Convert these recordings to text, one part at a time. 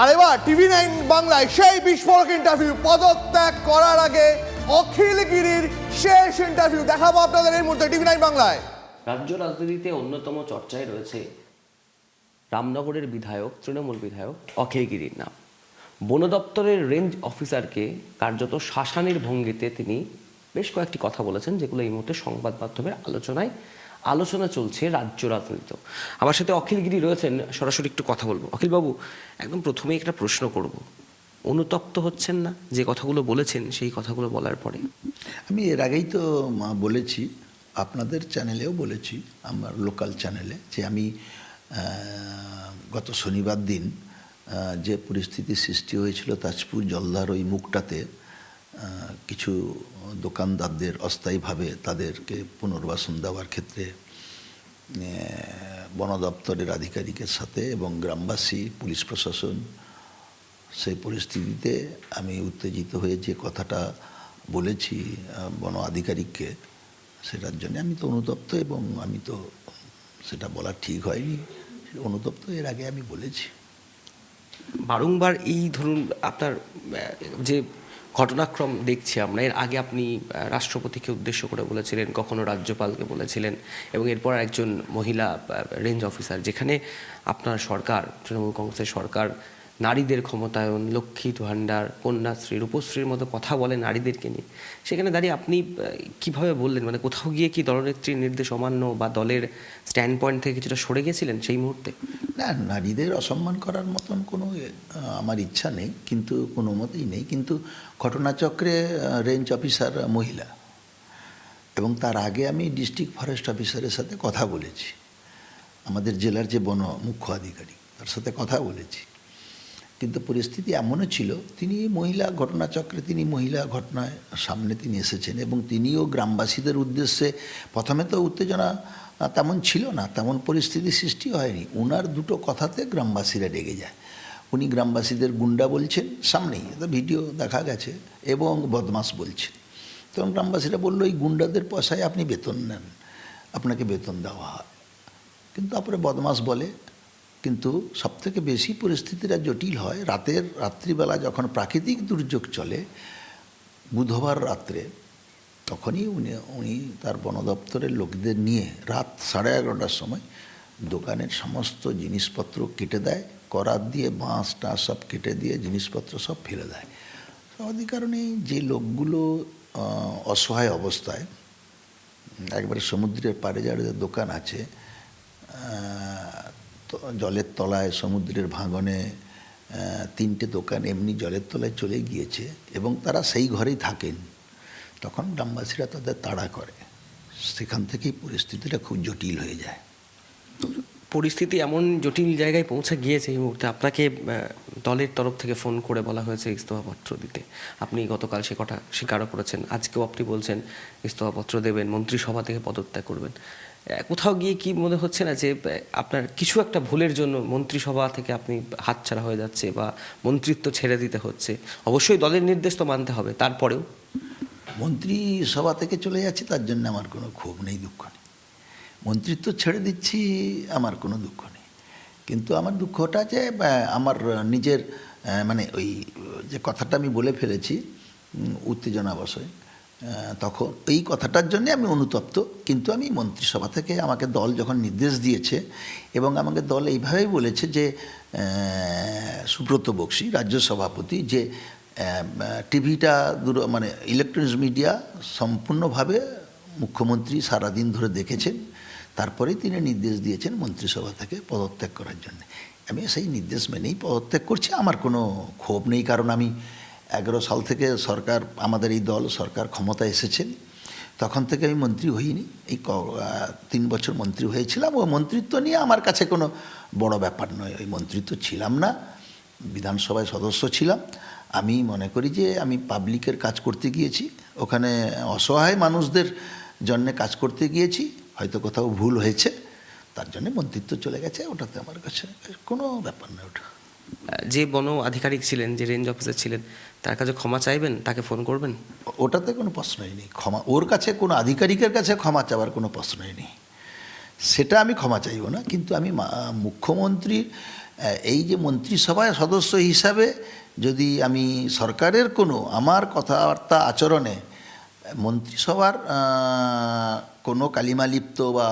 আর এবার TV nine বাংলায় সেই বিস্ফোরক ইন্টারভিউ পদত্যাগ করার আগে অখিল গিরির শেষ ইন্টারভিউ দেখাবো আপনাদের এই মুহূর্তে টিভি নাইন বাংলায়। রাজ্য রাজনীতিতে অন্যতম চর্চায় রয়েছে রামনগরের বিধায়ক, তৃণমূল বিধায়ক অখিলগিরির নাম। বন দপ্তরের রেঞ্জ অফিসারকে কার্যত শাসানির ভঙ্গিতে তিনি বেশ কয়েকটি কথা বলেছেন, যেগুলো এই মুহূর্তে সংবাদ মাধ্যমের আলোচনায় আলোচনা চলছে রাজ্য রাজনীতিতে। আমার সাথে অখিলগিরি রয়েছেন, সরাসরি একটু কথা বলব। অখিলবাবু একদম প্রথমেই একটা প্রশ্ন করব। অনুতপ্ত হচ্ছেন না যে কথাগুলো বলেছেন, সেই কথাগুলো বলার পরে? আমি এর আগেই তো বলেছি, আপনাদের চ্যানেলেও বলেছি, আমার লোকাল চ্যানেলে, যে আমি গত শনিবার দিন যে পরিস্থিতি সৃষ্টি হয়েছিল তাজপুর জলদার ওই মুখটাতে কিছু দোকানদারদের অস্থায়ীভাবে তাদেরকে পুনর্বাসন দেওয়ার ক্ষেত্রে বন দপ্তরের আধিকারিকের সাথে এবং গ্রামবাসী, পুলিশ প্রশাসন, সেই পরিস্থিতিতে আমি উত্তেজিত হয়ে যে কথাটা বলেছি বন আধিকারিককে সেটার জন্য আমি তো অনুতপ্ত এবং আমি তো সেটা বলা ঠিক হয়নি, অনুতপ্ত এর আগে আমি বলেছি। বারংবার এই ধরুন আপনার যে ঘটনাক্রম দেখছি আমরা। এর আগে আপনি রাষ্ট্রপতিকে উদ্দেশ্য করে বলেছিলেন, কখনো রাজ্যপালকে বলেছিলেন এবং এরপর একজন মহিলা রেঞ্জ অফিসার যেখানে আপনার সরকার, তৃণমূল কংগ্রেসের সরকার নারীদের ক্ষমতায়ন, লক্ষ্মী ভাণ্ডার, কন্যাশ্রী, রূপশ্রীর মতো কথা বলে নারীদেরকে নিয়ে। সেখানে দাঁড়িয়ে আপনি কীভাবে বললেন? মানে কোথাও গিয়ে কি দলনেত্রীর নির্দেশ অমান্য বা দলের স্ট্যান্ড পয়েন্ট থেকে কিছুটা সরে গেছিলেন সেই মুহূর্তে? না, নারীদের অসম্মান করার মতন কোনো আমার ইচ্ছা নেই, কিন্তু কোনো মতেই নেই। কিন্তু ঘটনাচক্রে রেঞ্জ অফিসার মহিলা, এবং তার আগে আমি ডিস্ট্রিক্ট ফরেস্ট অফিসারের সাথে কথা বলেছি। আমাদের জেলার যে বন মুখ্য আধিকারিক, তার সাথে কথা বলেছি। কিন্তু পরিস্থিতি এমনও ছিল, তিনি মহিলা ঘটনাচক্রে, তিনি মহিলা ঘটনায় সামনে তিনি এসেছেন এবং তিনিও গ্রামবাসীদের উদ্দেশ্যে প্রথমে তো উত্তেজনা তেমন ছিল না, তেমন পরিস্থিতি সৃষ্টি হয়নি। ওনার দুটো কথাতে গ্রামবাসীরা রেগে যায়। উনি গ্রামবাসীদের গুন্ডা বলছেন, সামনেই তো ভিডিও দেখা গেছে এবং বদমাস বলছেন। তখন গ্রামবাসীরা বলল, এই গুন্ডাদের পয়সায় আপনি বেতন নেন, আপনাকে বেতন দেওয়া হয়। কিন্তু তারপরে বদমাস বলে কিন্তু সবথেকে বেশি পরিস্থিতিটা জটিল হয়। রাতের রাত্রিবেলা যখন প্রাকৃতিক দুর্যোগ চলে, বুধবার রাত্রে তখনই উনি উনি তার বন দপ্তরের লোকদের নিয়ে রাত সাড়ে এগারোটার সময় দোকানের সমস্ত জিনিসপত্র কেটে দেয়, করাত দিয়ে বাঁশ টাঁশ সব কেটে দিয়ে জিনিসপত্র সব ফেলে দেয়। সমাধি কারণে যে লোকগুলো অসহায় অবস্থায় একবারে সমুদ্রের পাড়ে যাদের দোকান আছে জলের তলায়, সমুদ্রের ভাঙনে তিনটে দোকান এমনি জলের তলায় চলে গিয়েছে এবং তারা সেই ঘরেই থাকেন। তখন গ্রামবাসীরা তাদের তাড়া করে। সেখান থেকেই পরিস্থিতিটা খুব জটিল হয়ে যায়। পরিস্থিতি এমন জটিল জায়গায় পৌঁছে গিয়েছে এই মুহূর্তে। আপনাকে দলের তরফ থেকে ফোন করে বলা হয়েছে ইস্তফাপত্র দিতে। আপনি গতকাল সে কথা স্বীকারও করেছেন। আজকেও আপনি বলছেন, ইস্তফাপত্র দেবেন, মন্ত্রিসভা থেকে পদত্যাগ করবেন। কোথাও গিয়ে কি মনে হচ্ছে না যে আপনার কিছু একটা ভুলের জন্য মন্ত্রিসভা থেকে আপনি হাতছাড়া হয়ে যাচ্ছে বা মন্ত্রিত্ব ছেড়ে দিতে হচ্ছে? অবশ্যই দলের নির্দেশ তো মানতে হবে তারপরেও? মন্ত্রী সভা থেকে চলে যাচ্ছি তার জন্য আমার কোনো ক্ষোভ নেই দুঃখ নেই। মন্ত্রিত্ব ছেড়ে দিচ্ছি আমার কোনো দুঃখ নেই। কিন্তু আমার দুঃখটা যে আমার নিজের মানে ওই যে কথাটা আমি বলে ফেলেছি উম, উত্তেজনাবশয় আহ, তখন এই কথাটার জন্য আমি অনুতপ্ত। কিন্তু আমি মন্ত্রিসভা থেকে আমাকে দল যখন নির্দেশ দিয়েছে এবং আমাকে দল এইভাবেই বলেছে যে সুব্রত বক্সি, রাজ্য সভাপতি, যে টিভিটা দূর মানে ইলেকট্রনিক্স মিডিয়া সম্পূর্ণভাবে মুখ্যমন্ত্রী সারাদিন ধরে দেখেছেন। তারপরেই তিনি নির্দেশ দিয়েছেন মন্ত্রিসভা থেকে পদত্যাগ করার জন্য। আমি সেই নির্দেশ মেনেই পদত্যাগ করছি। আমার কোনো ক্ষোভ নেই, কারণ আমি এগারো সাল থেকে সরকার, আমাদের এই দল, সরকার ক্ষমতায় এসেছেন তখন থেকে আমি মন্ত্রী হইনি। এই তিন বছর মন্ত্রী হয়েছিলাম। ও মন্ত্রিত্ব নিয়ে আমার কাছে কোনো বড় ব্যাপার নয়। ওই মন্ত্রিত্ব ছিলাম না। বিধানসভায় সদস্য ছিলাম। আমি মনে করি যে আমি পাবলিকের কাজ করতে গিয়েছি। ওখানে অসহায় মানুষদের জন্যে কাজ করতে গিয়েছি। হয়তো কোথাও ভুল হয়েছে। তার জন্য মন্ত্রিত্ব চলে গেছে। ওটাতে আমার কাছে কোনো ব্যাপার নয় ওটা। যে বন আধিকারিক ছিলেন, যে রেঞ্জ অফিসার ছিলেন, তার কাছে ক্ষমা চাইবেন? তাকে ফোন করবেন? ওটাতে কোনো প্রশ্নই নেই ক্ষমা, ওর কাছে কোনো আধিকারিকের কাছে ক্ষমা চাওয়ার কোনো প্রশ্নই নেই সেটা আমি ক্ষমা চাইব না, কিন্তু আমি মুখ্যমন্ত্রীর এই যে মন্ত্রিসভায় সদস্য হিসাবে যদি আমি সরকারের কোনো, আমার কথাবার্তা আচরণে মন্ত্রিসভার কোনো কালিমালিপ্ত বা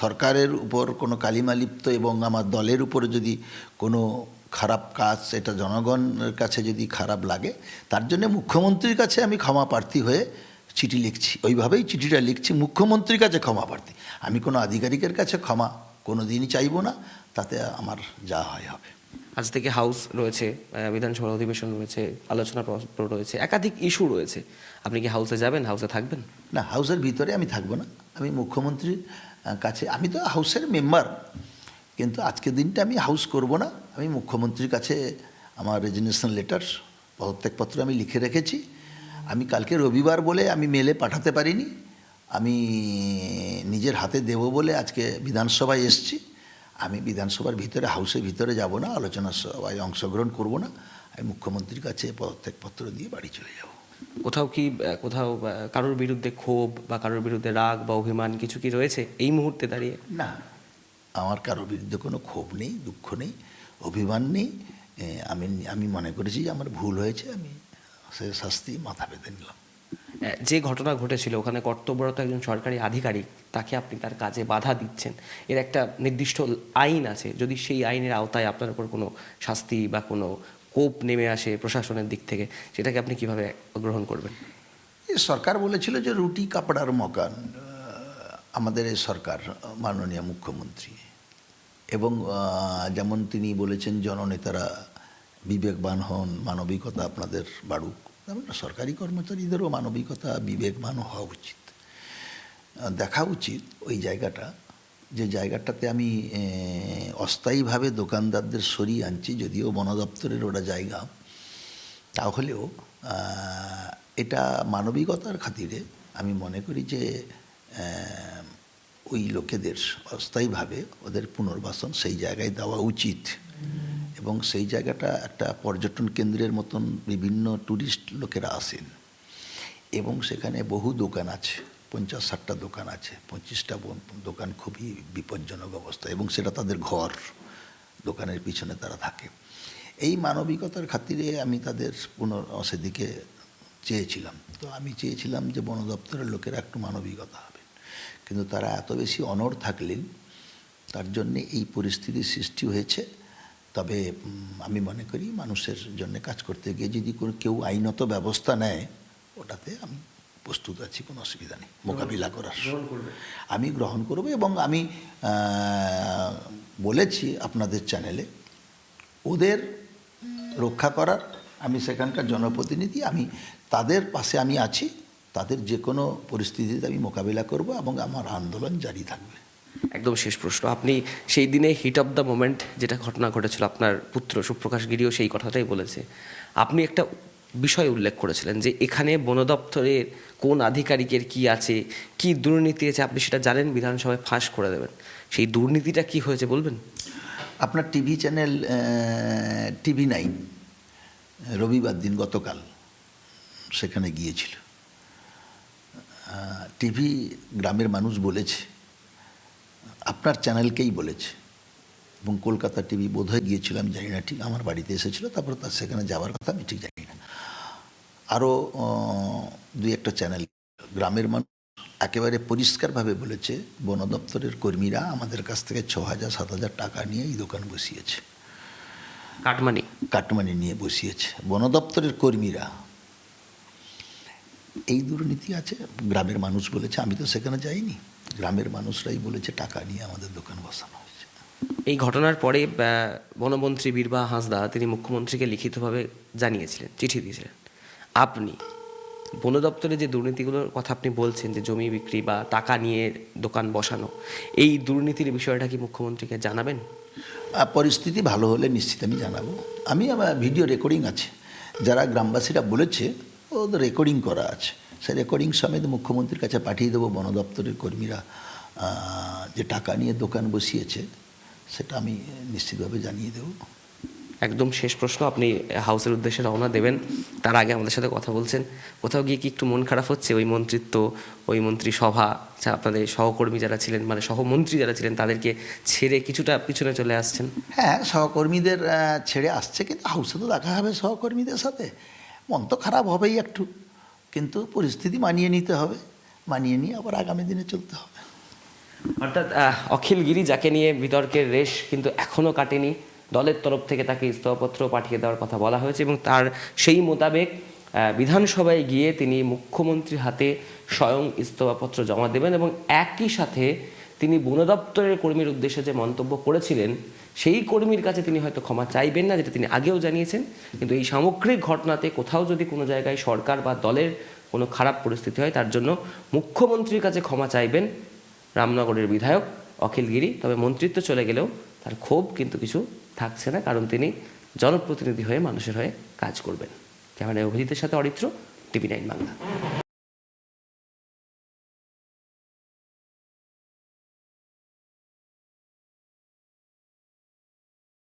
সরকারের উপর কোনো কালিমালিপ্ত এবং আমার দলের উপর যদি কোনো খারাপ কাজ এটা জনগণের কাছে যদি খারাপ লাগে তার জন্য মুখ্যমন্ত্রীর কাছে আমি ক্ষমা প্রার্থী হয়ে চিঠি লিখছি। ওইভাবেই চিঠিটা লিখছি মুখ্যমন্ত্রীর কাছে ক্ষমা প্রার্থী। আমি কোনো আধিকারিকের কাছে ক্ষমা কোনো দিনই চাইব না তাতে আমার যা হয় হবে। আজ থেকে হাউস রয়েছে আহ, বিধানসভার অধিবেশন রয়েছে আলোচনা রয়েছে একাধিক ইস্যু রয়েছে। আপনি কি হাউসে যাবেন হাউসে থাকবেন? না হাউসের ভিতরে আমি থাকব না। আমি মুখ্যমন্ত্রীর কাছে আমি তো হাউসের মেম্বার। কিন্তু আজকের দিনটা আমি হাউস করব না। আমি মুখ্যমন্ত্রীর কাছে আমার রেজিগনেশন লেটার পদত্যাগপত্র আমি লিখে রেখেছি। আমি কালকে রবিবার বলে আমি মেলে পাঠাতে পারিনি। আমি নিজের হাতে দেব বলে আজকে বিধানসভায় এসছি। আমি বিধানসভার ভিতরে হাউসের ভিতরে যাব না আলোচনা সভায় অংশগ্রহণ করব না। আমি মুখ্যমন্ত্রীর কাছে পদত্যাগপত্র দিয়ে বাড়ি চলে যাব। কোথাও কি কোথাও কারোর বিরুদ্ধে ক্ষোভ বা কারোর বিরুদ্ধে রাগ বা অভিমান কিছু কি রয়েছে এই মুহূর্তে দাঁড়িয়ে? না। আমার কারোর বিরুদ্ধে কোনো ক্ষোভ নেই দুঃখ নেই অভিমান নেই। আমি আমি মনে করেছি যে আমার ভুল হয়েছে আমি সে শাস্তি মাথা পেতে নিলাম। যে ঘটনা ঘটেছিল ওখানে কর্তব্যরত একজন সরকারি আধিকারিক তাকে আপনি তার কাজে বাধা দিচ্ছেন। এর একটা নির্দিষ্ট আইন আছে যদি সেই আইনের আওতায় আপনার উপর কোনো শাস্তি বা কোনো কোপ নেমে আসে প্রশাসনের দিক থেকে সেটাকে আপনি কীভাবে গ্রহণ করবেন? সরকার বলেছিল যে রুটি কাপড়ার মকান আমাদের এই সরকার, মাননীয় মুখ্যমন্ত্রী। এবং যেমন তিনি বলেছেন, জননেতারা বিবেকবান হন, মানবিকতা আপনাদের বাড়ুক। সরকারি কর্মচারীদেরও মানবিকতা, বিবেকবান হওয়া উচিত। দেখা উচিত ওই জায়গাটা, যে জায়গাটাতে আমি অস্থায়ীভাবে দোকানদারদের সরিয়ে আনছি, যদিও বন দপ্তরের ওটা জায়গা। তাহলেও এটা মানবিকতার খাতিরে আমি মনে করি যে ওই লোকেদের অস্থায়ীভাবে ওদের পুনর্বাসন সেই জায়গায় দেওয়া উচিত। এবং সেই জায়গাটা একটা পর্যটন কেন্দ্রের মতন বিভিন্ন ট্যুরিস্ট লোকেরা আসেন। এবং সেখানে বহু দোকান আছে পঞ্চাশ ষাটটা দোকান আছে, পঁচিশটা দোকান খুবই বিপজ্জনক অবস্থা এবং সেটা তাদের ঘর, দোকানের পিছনে তারা থাকে। এই মানবিকতার খাতিরে আমি তাদের পুনর, সেদিকে চেয়েছিলাম। তো আমি চেয়েছিলাম যে বন দপ্তরের লোকেরা একটু মানবিকতা কিন্তু তারা এত বেশি অনড় থাকলেন তার জন্যে এই পরিস্থিতির সৃষ্টি হয়েছে। তবে আমি মনে করি মানুষের জন্য কাজ করতে গিয়ে যদি কোনো কেউ আইনত ব্যবস্থা নেয় ওটাতে আমি প্রস্তুত আছি কোনো অসুবিধা নেই মোকাবিলা করার। আমি গ্রহণ করব এবং আমি বলেছি আপনাদের চ্যানেলে ওদের রক্ষা করার আমি সেখানকার জনপ্রতিনিধি আমি তাদের পাশে আমি আছি। তাদের যে কোনো পরিস্থিতিতে আমি মোকাবিলা করব এবং আমার আন্দোলন জারি থাকবে। একদম শেষ প্রশ্ন। আপনি সেই দিনে হিট অফ দ্য মোমেন্ট যেটা ঘটনা ঘটেছিল আপনার পুত্র সুপ্রকাশ গিরিও সেই কথাটাই বলেছে। আপনি একটা বিষয় উল্লেখ করেছিলেন যে এখানে বন দপ্তরের কোন আধিকারিকের কি আছে কি দুর্নীতি আছে আপনি সেটা জানেন বিধানসভায় ফাঁস করে দেবেন। সেই দুর্নীতিটা কি হয়েছে বলবেন? আপনার টিভি চ্যানেল টিভি নাইন রবিবার দিন গতকাল সেখানে গিয়েছিল। টিভি গ্রামের মানুষ বলেছে আপনার চ্যানেলকেই বলেছে। এবং কলকাতা টিভি বোধহয় গিয়েছিল আমি জানি না ঠিক আমার বাড়িতে এসেছিল তারপর তার সেখানে যাওয়ার কথা আমি ঠিক জানি না। আরও দুই একটা চ্যানেল। গ্রামের মানুষ একেবারে পরিষ্কারভাবে বলেছে বন দপ্তরের কর্মীরা আমাদের কাছ থেকে ছ হাজার সাত হাজার টাকা নিয়ে এই দোকান বসিয়েছে। কাটমানি। কাটমানি নিয়ে বসিয়েছে। বন দপ্তরের কর্মীরা এই দুর্নীতি আছে গ্রামের মানুষ বলেছে আমি তো সেখানে যাইনি। গ্রামের মানুষরাই বলেছে টাকা নিয়ে আমাদের দোকান বসানো হয়েছে। এই ঘটনার পরে বনমন্ত্রী বীরবা হাঁসদা তিনি মুখ্যমন্ত্রীকে লিখিতভাবে জানিয়েছিলেন চিঠি দিয়েছিলেন। আপনি বন দপ্তরে যে দুর্নীতিগুলোর কথা আপনি বলছেন যে জমি বিক্রি বা টাকা নিয়ে দোকান বসানো এই দুর্নীতির বিষয়টা কি মুখ্যমন্ত্রীকে জানাবেন? পরিস্থিতি ভালো হলে নিশ্চিত আমি জানাব। আমি আমার ভিডিও রেকর্ডিং আছে। যারা গ্রামবাসীরা বলেছে ওদের রেকর্ডিং করা আছে। সে রেকর্ডিং সমেত মুখ্যমন্ত্রীর কাছে পাঠিয়ে দেবো বন দপ্তরের কর্মীরা যে টাকা নিয়ে দোকান বসিয়েছে সেটা আমি নিশ্চিতভাবে জানিয়ে দেবো। একদম শেষ প্রশ্ন আপনি হাউসের উদ্দেশ্যে রওনা দেবেন। তার আগে আমাদের সাথে কথা বলছেন। কোথাও গিয়ে কি একটু মন খারাপ হচ্ছে? ওই মন্ত্রিত্ব ওই মন্ত্রী সভা যা আপনাদের সহকর্মী যারা ছিলেন মানে সহমন্ত্রী যারা ছিলেন তাদেরকে ছেড়ে কিছুটা পিছনে চলে আসছেন? হ্যাঁ সহকর্মীদের ছেড়ে আসছে কিন্তু হাউসে তো দেখা হবে সহকর্মীদের সাথে। মন তো খারাপ হবেই একটু। কিন্তু পরিস্থিতি মানিয়ে নিতে হবে, মানিয়ে নিয়ে আবার আগামী দিনে চলতে হবে। অর্থাৎ অখিল গিরি যাকে নিয়ে বিতর্কের রেশ কিন্তু এখনও কাটেনি, দলের তরফ থেকে তাকে ইস্তফাপত্র পাঠিয়ে দেওয়ার কথা বলা হয়েছে এবং তার সেই মোতাবেক বিধানসভায় গিয়ে তিনি মুখ্যমন্ত্রীর হাতে স্বয়ং ইস্তফাপত্র জমা দেবেন এবং একই সাথে তিনি বন দপ্তরের কর্মীর উদ্দেশ্যে যে মন্তব্য করেছিলেন, সেই কর্মীর কাছে তিনি হয়তো ক্ষমা চাইবেন না, যেটা তিনি আগেও জানিয়েছেন। কিন্তু এই সামগ্রিক ঘটনাতে কোথাও যদি কোনো জায়গায় সরকার বা দলের কোনো খারাপ পরিস্থিতি হয়, তার জন্য মুখ্যমন্ত্রীর কাছে ক্ষমা চাইবেন রামনগরের বিধায়ক অখিল গিরি। তবে মন্ত্রিত্ব চলে গেলেও তার ক্ষোভ কিন্তু কিছু থাকছে না, কারণ তিনি জনপ্রতিনিধি হয়ে মানুষের হয়ে কাজ করবেন। ক্যামেরায় অভিজিতের সাথে অরিত্র, টিভি নাইন বাংলা।